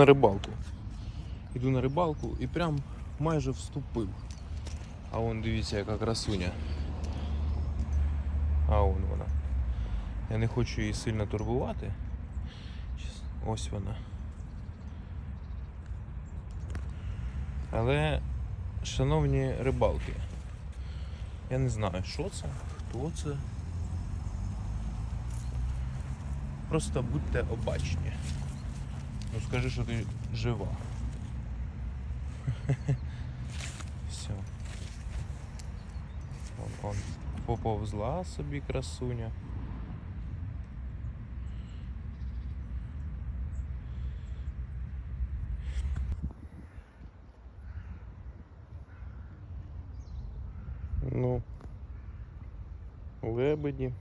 На рибалку. Іду на рибалку і прям майже вступив. А вон дивіться, яка красуня. А вон вона. Я не хочу її сильно турбувати. Ось вона. Але, шановні рибалки, я не знаю, що це, хто це. Просто будьте обачні. Ну скажи, що ти жива. Все. Он, он поповзла собі красуня. Ну, лебеді,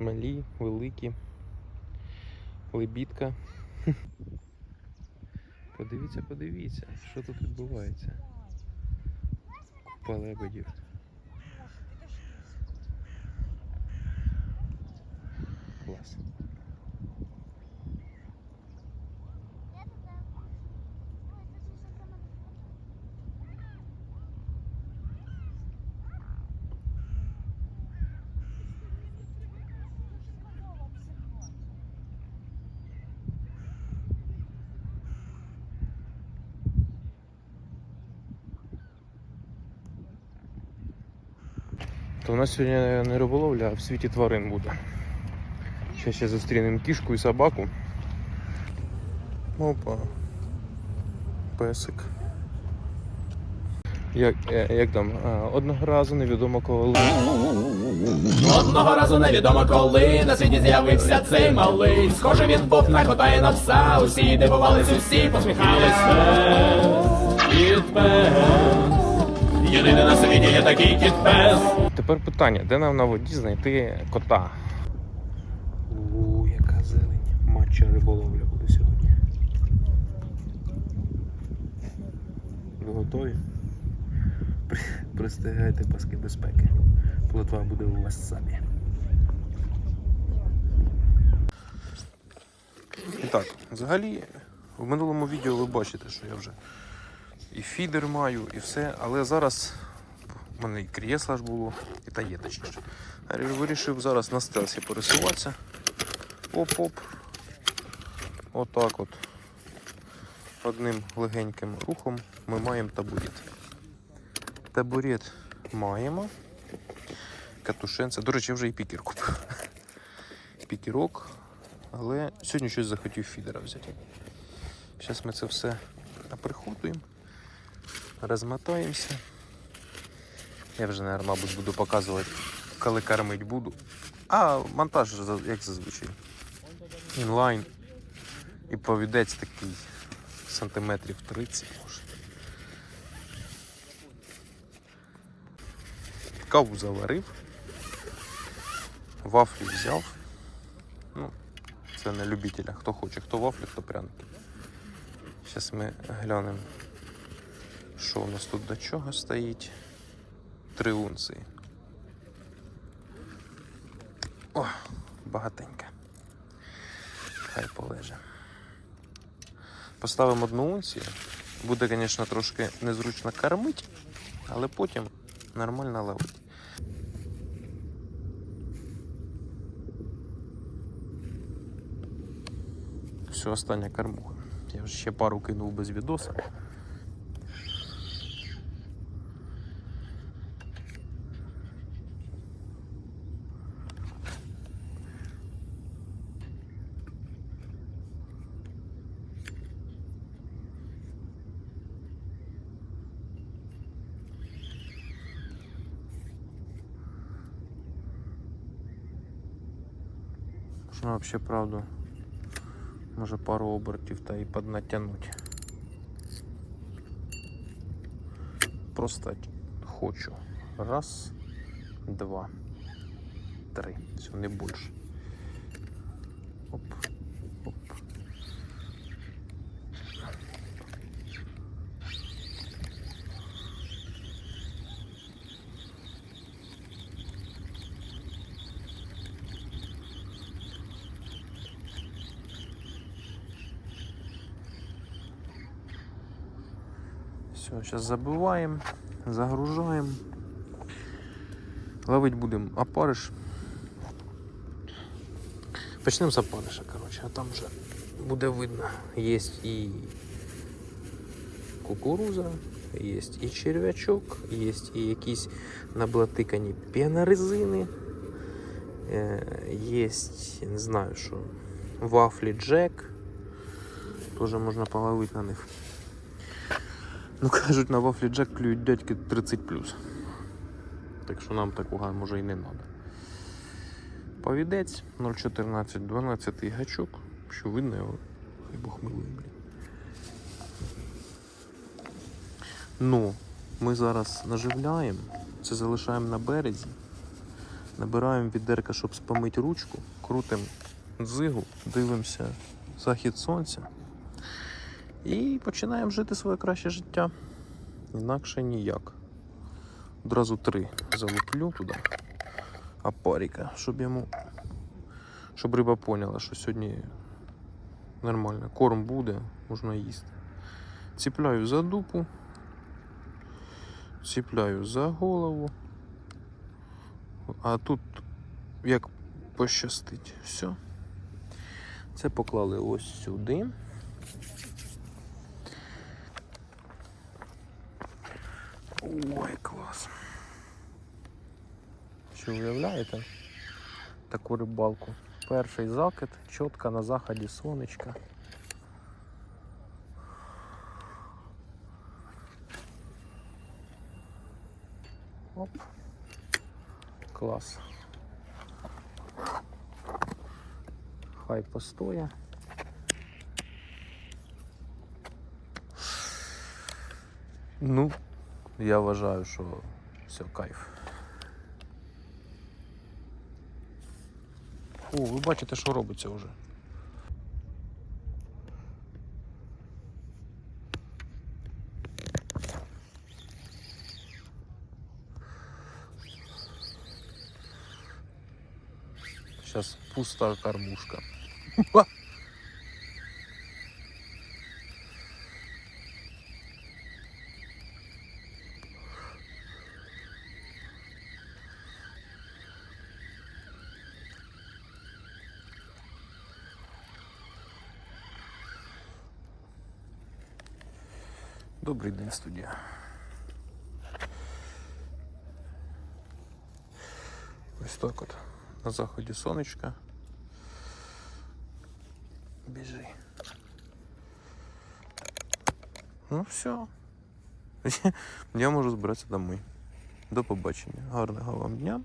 малі, великі, лебідка. Подивіться, подивіться, що тут відбувається. Купа лебедів. Клас. То у нас сьогодні не риболовля, а в світі тварин буде. Зараз ще зустрінемо кішку і собаку. Опа. Песик. Як, е, як там? Одного разу невідомо коли. Одного разу невідомо коли на світі з'явився цей малий. Схоже, він був на кота на пса. Усі дивувались, усі посміхались. Пес, Єдиний на світі є такий кіт пес. Тепер питання, де нам на воді знайти кота? У, яка зелень. Матча риболовля буде сьогодні. Ви готові? При- Пристигайте паски безпеки. Плотва буде у вас самі. І так, взагалі, в минулому відео ви бачите, що я вже і фідер маю, і все, але зараз у мене і крісло ж було, і та є точніше. Вирішив зараз на стелсі пересуватися. Оп-оп. Отак от. Одним легеньким рухом ми маємо табурет. Табурет маємо. Катушенце. До речі, вже і пікер купив. Пікерок. Але сьогодні щось захотів фідера взяти. Зараз ми це все оприходуємо, розмотаємося. Я вже, наверное, мабуть, буду показувати, коли кормить буду. А монтаж, як зазвичай. Інлайн. І повідець такий сантиметрів 30 може. Каву заварив. Вафлі взяв. Ну, це на любителя. Хто хоче, хто вафлі, хто пряники. Зараз ми глянемо, що у нас тут до чого стоїть. Три унції. О, багатенько. Хай полеже. Поставимо одну унцію. Буде, звісно, трошки незручно кормити, але потім нормально ловить. Все, остання кормуха. Я вже ще пару кинув без відоса. Вообще правду. Може пару обертів та і поднатягнути. Просто хочу. Раз, два, три. Все, не більше. Все, зараз забиваємо, загружаємо. Ловить будемо опариш. Почнемо з опариша, коротше, а там вже буде видно. Є і кукуруза, є і черв'ячок, є і якісь наблатикані пенорезини. Є, не знаю що, вафлі Джек. Теж можна половити на них. Ну кажуть, на вафлі Джек клюють дядьки 30 Так що нам такого може і не треба. Повідець 0,14, 12 гачок, що видно його, хай Бог милує, блін. Ну, ми зараз наживляємо, це залишаємо на березі, набираємо відерка, щоб спомити ручку, крутимо дзигу, дивимося захід сонця і починаємо жити своє краще життя. Інакше ніяк. Одразу три залуплю туди апаріка, щоб йому. Щоб риба поняла, що сьогодні нормально. Корм буде, можна їсти. Ціпляю за дупу, ціпляю за голову. А тут як пощастить. Все. Це поклали ось сюди. Ой, клас. Що уявляєте? Таку рибалку. Перший закид, чітко на заході сонечка. Оп. Клас. Хай постоя. Ну, я вважаю, що все, кайф. О, ви бачите, що робиться вже. Сейчас пуста кормушка. Добрий день, студія. Ось так от. На заході сонечка. Біжи. Ну все. Я можу збиратися домой. До побачення. Гарного вам дня.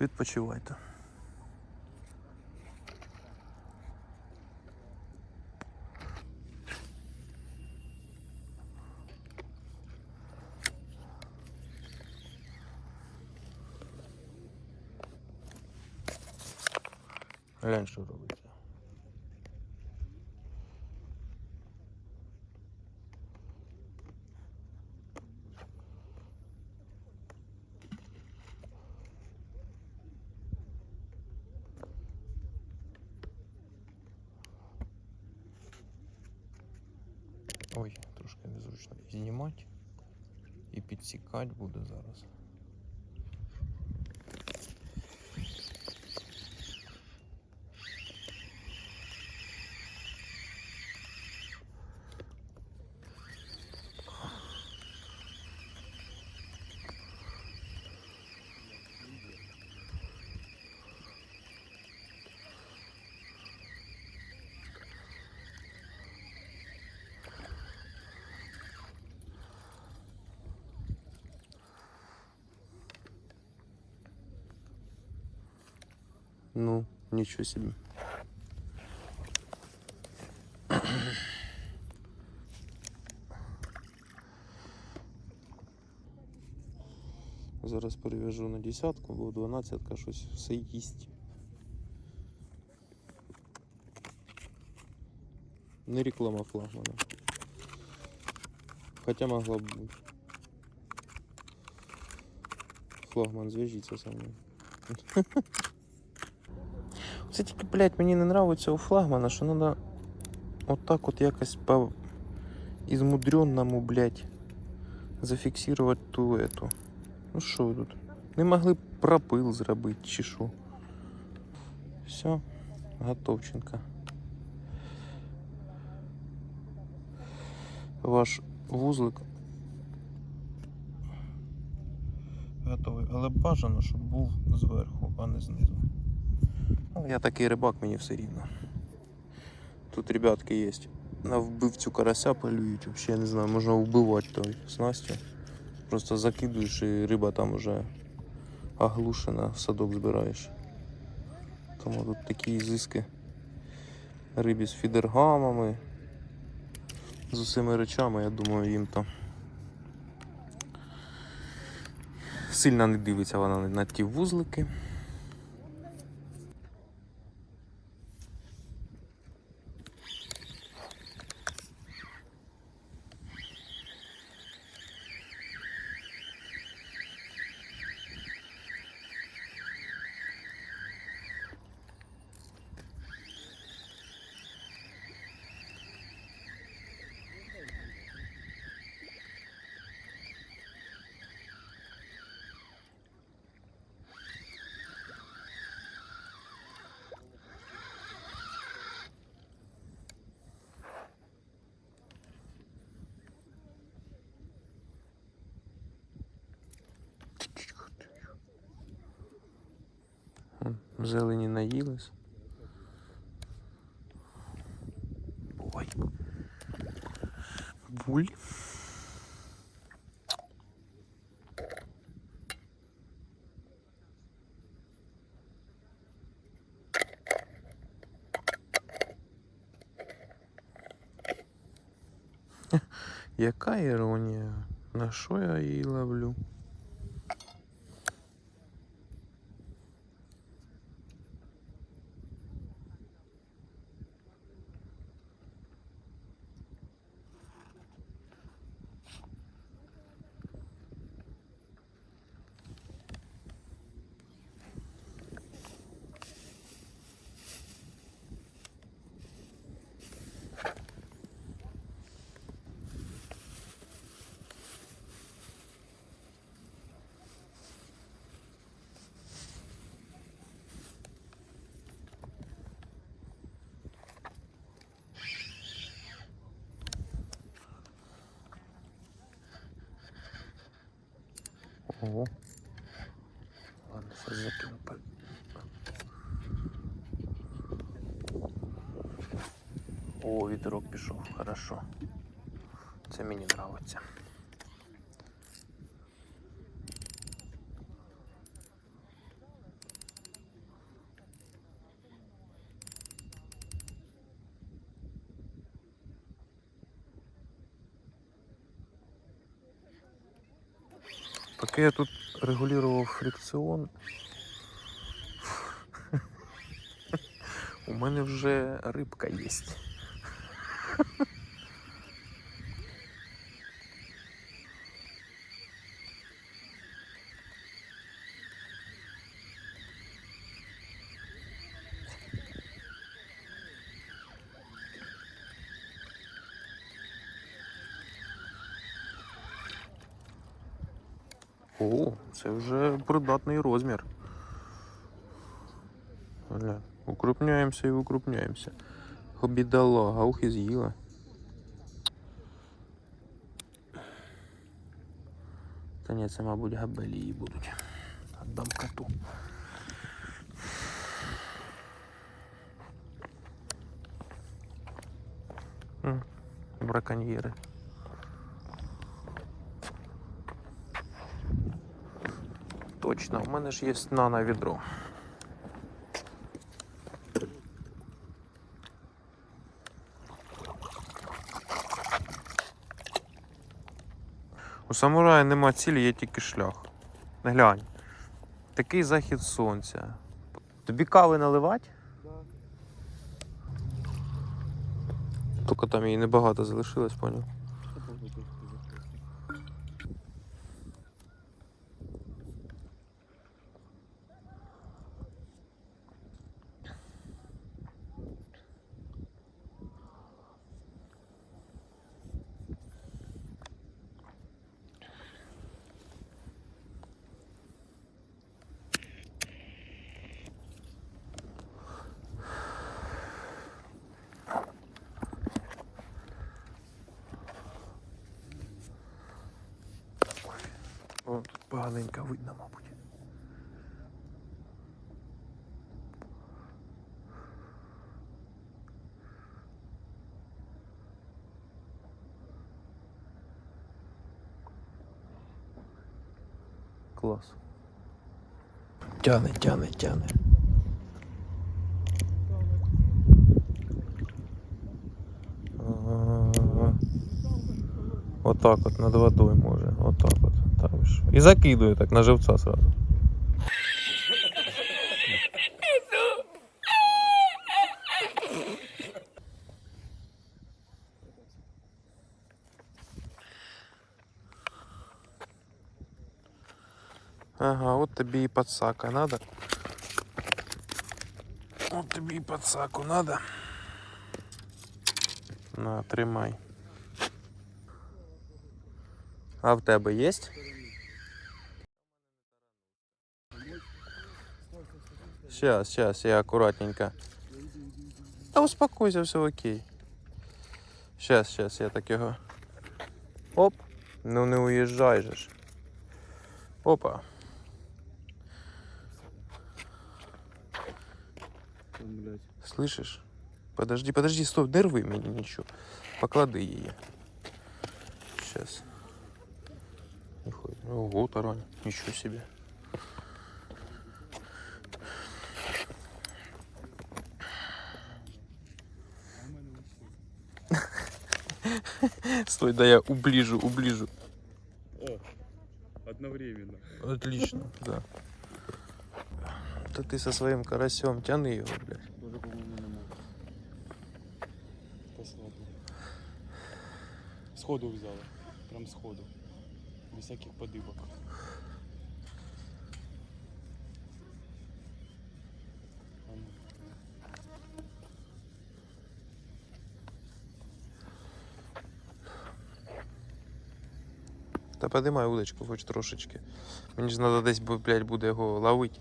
Відпочивайте. Глянь, що робиться. Ой, трошки незручно і знімати. І підсікати буде зараз. Ничего себе. Зараз перев'яжу на десятку, бо дванадцятка щось все їсть. Не реклама флагмана. Хоча могла б. Флагман зв'яжіться со мною. Це тільки, блядь, мені не нравиться у флагмана, що треба отак от якось по измудренному, блядь, зафіксувати ту эту. Ну що тут? Не могли б пропил зробити чи що? Все, готовченко. Ваш вузлик готовий, але бажано, щоб був зверху, а не знизу. Ну, я такий рибак, мені все рівно. Тут ребятки є. На вбивцю карася полюють, вообще я не знаю, можна вбивати той снастю. Просто закидуєш і риба там уже оглушена, в садок збираєш. Тому тут такі ізиски рибі з фідергамами, з усіми речами, я думаю, їм там сильно не дивиться вона на ті вузлики. Зелені наїлись. Ой. Буль. Яка іронія? На що я її ловлю? Ого. Ладно, сейчас закину. О, вітерок пішов, хорошо. Це мені нравиться. Поки я тут регулював фрикціон, у мене вже рибка є. О, це вже придатний розмір. Гля, укрупняємося і укрупняємося. Бідолага, ух і з'їла. Та ні, це, мабуть, габелії будуть. Отдам коту. Браконьєри. Точно, у мене ж є нано відро. У самурая нема цілі, є тільки шлях. Не Глянь. Такий захід сонця. Тобі кави наливати? Тільки там її небагато залишилось, поняв? поганенько видно, мабуть. Клас. Тяне, тяне, тяне. Отак от над водою може. Отак от. Там. І закидує так на живця сразу. Ага, от тобі і подсака надо. От тобі і подсаку надо. На, тримай. А в тебе є? Сейчас, сейчас, я аккуратненько. Та успокойся, все окей. Сейчас, сейчас, я так його. Оп. Ну не уїжджай же ж. Опа. Слышишь? Подожди, подожди, стой, не рви мені нічого. Поклади її. Сейчас. Ого, тарань. Ничего себе. Стой, да я уближу, уближу. О, одновременно. Отлично, да. Да ты со своим карасем тяни его, блядь. По-моему, не мог. Посмотрим. Сходу взяла. Прям сходу. Без всяких ну. Та подимай удочку хоч трошечки. Мені ж треба десь, блядь, буде його ловити.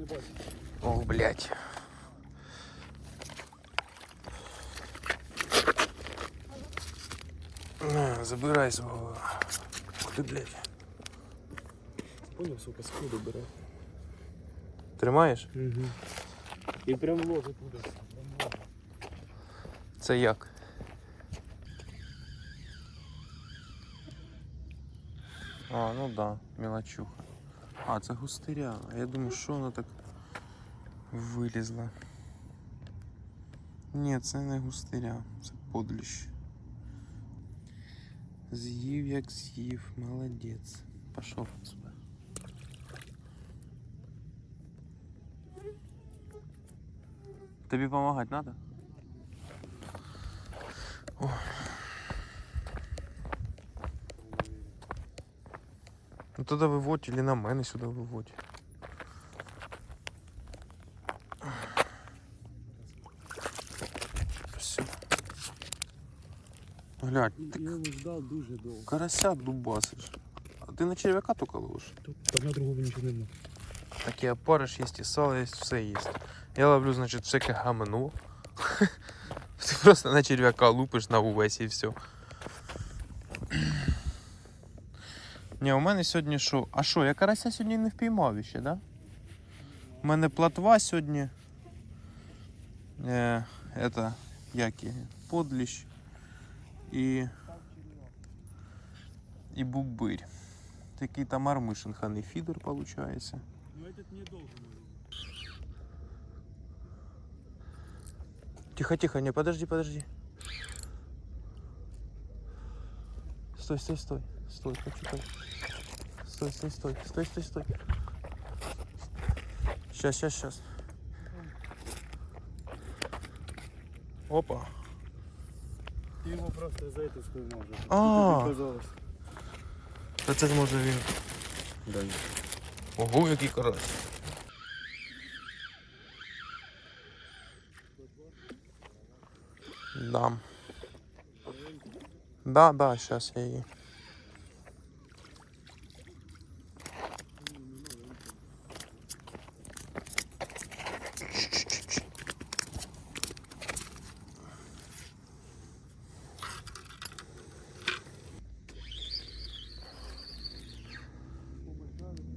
Я не бачу. О, блядь. На, забирай свого. Ух ти, блядь. Понял, сука, сходу бере. Тримаєш? Угу. І прям ложить туди. Це як? А, ну да, мелочуха. А, це густиря. А я думаю, що вона так вилізла. Ні, це не густиря, це подліщ. З'їв як з'їв, молодець. Пішов отсюда. Тобі допомагати треба? Ну тоді виводь или на мене сюди виводь. Все. Глядь, ти Я ждав дуже довго. карася дубасиш. А ти на черв'яка тільки ловиш? Тут там на другого нічого нема. Так і опариш є, і сало є, все є. Я ловлю, значить, всяке гамно. Ти просто на черв'яка лупиш на увесь і все. Ні, у мене сьогодні що? А що, я карася сьогодні не впіймав ще, да? У мене платва сьогодні. Е, это, як її? Подліщ. І. І бубирь. Такий там армишинханий фідер, виходить. Ну этот не должен. Тихо, тихо, не, подожди, подожди. Стой, стой, стой. Стой, почекай. Стой, стой, стой. Стой, стой, стой. Сейчас, сейчас, сейчас. Опа. Ти його просто за спіймав вже. А. Та це ж може він. Да. Ого, який карась. Да. Да, да, сейчас я її.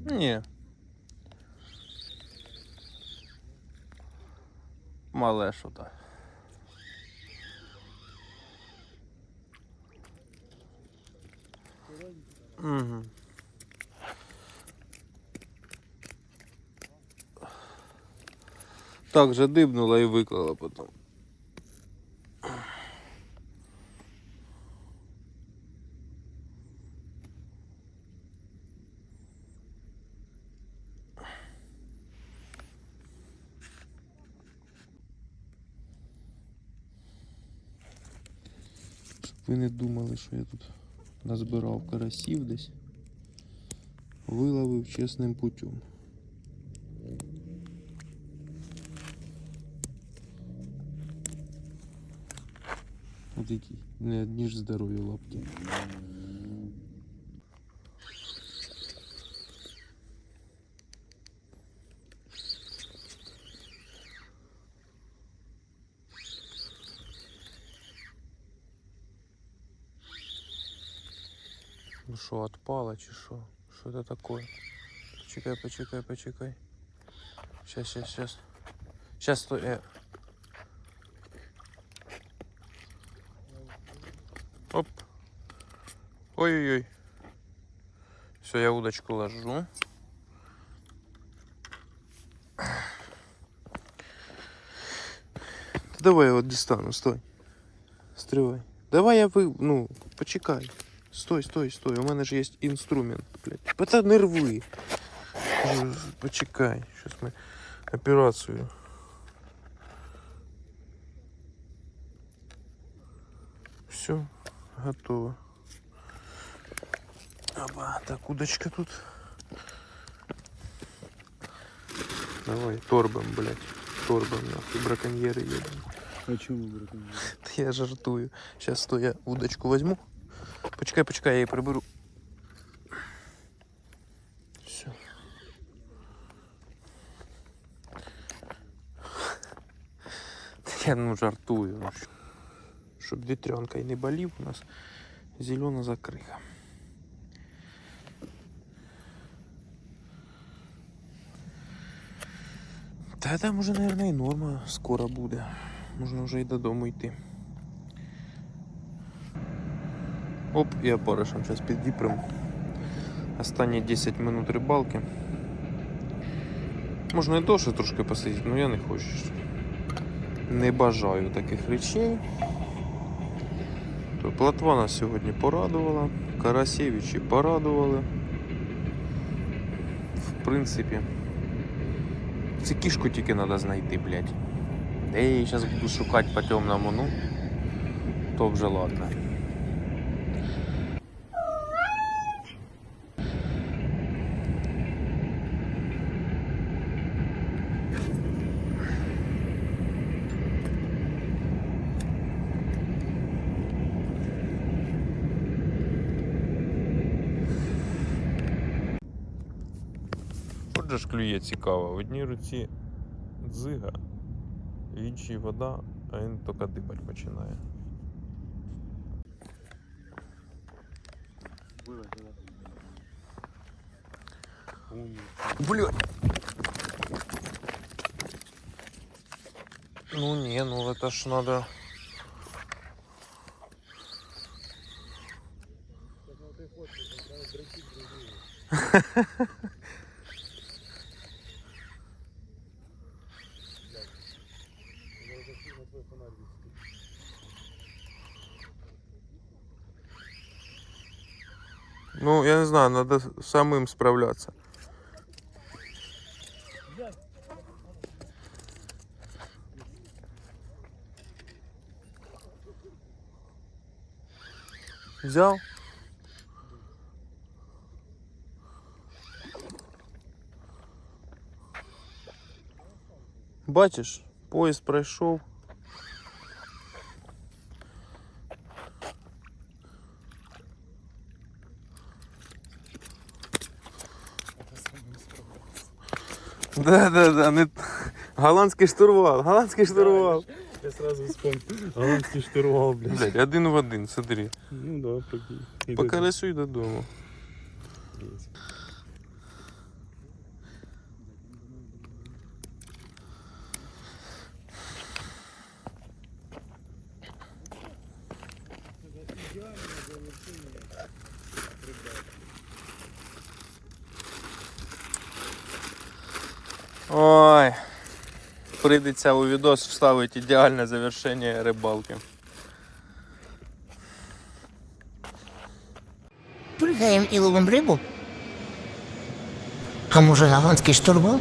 Ні. Мале що то. Угу. Так же дибнула і виклала потім. Ви не думали, що я тут назбирав карасів десь. Виловив чесним путем. От не одні ж здорові лапки. Що, отпало чи що? Що це таке? Почекай, почекай, почекай. Щас, щас, щас. Щас, стой. Э. Оп. Ой-ой-ой. Все, я удочку ложу. Давай я вот достану, стой. Стривай. Давай я ви... ну, почекай. Стой, стой, стой. У мене ж є інструмент, блядь. Та не рви. Кажу, Почекай. Сейчас ми операцію. Все, готово. Опа, так, удочка тут. Давай, торбом, блядь. Торбом, нахуй, браконьеры едем. А чому брати? Та я жартую. Сейчас стой, я удочку возьму. Почекай, почекай, я її приберу. Все. Я ну жартую. Ну, щоб вітрянка і не болів, у нас зелена закриха. Та там уже, наверное, і норма скоро буде. Можна вже і додому йти. Оп, і опаришем зараз піддіпром. Останні 10 минут рибалки. Можна і довше трошки посидіти, але я не хочу. Не бажаю таких речей. То платва нас сьогодні порадувала, Карасєвичі порадували. В принципі. Це кішку тільки треба знайти, блядь. Я її зараз буду шукати по темному, ну, то вже ладно. Отже ж клює цікаво. В одній руці дзига, в іншій вода, а він тільки дибать починає. Блядь. Ну не, ну это ж надо. Ну, я не знаю, надо самим справляться. Взяв? Бачиш, поїзд пройшов. Да, да, да, не... голландський штурвал, голландський штурвал. Я сразу вспомнил. Голландский штурвал, блядь. Блядь, один в один, смотри. Ну да, прикинь. И По колесу й додому. есть. Ой. Прийдеться у відос вставити ідеальне завершення рибалки. Пригаємо і ловимо рибу. А може голландський штурвал?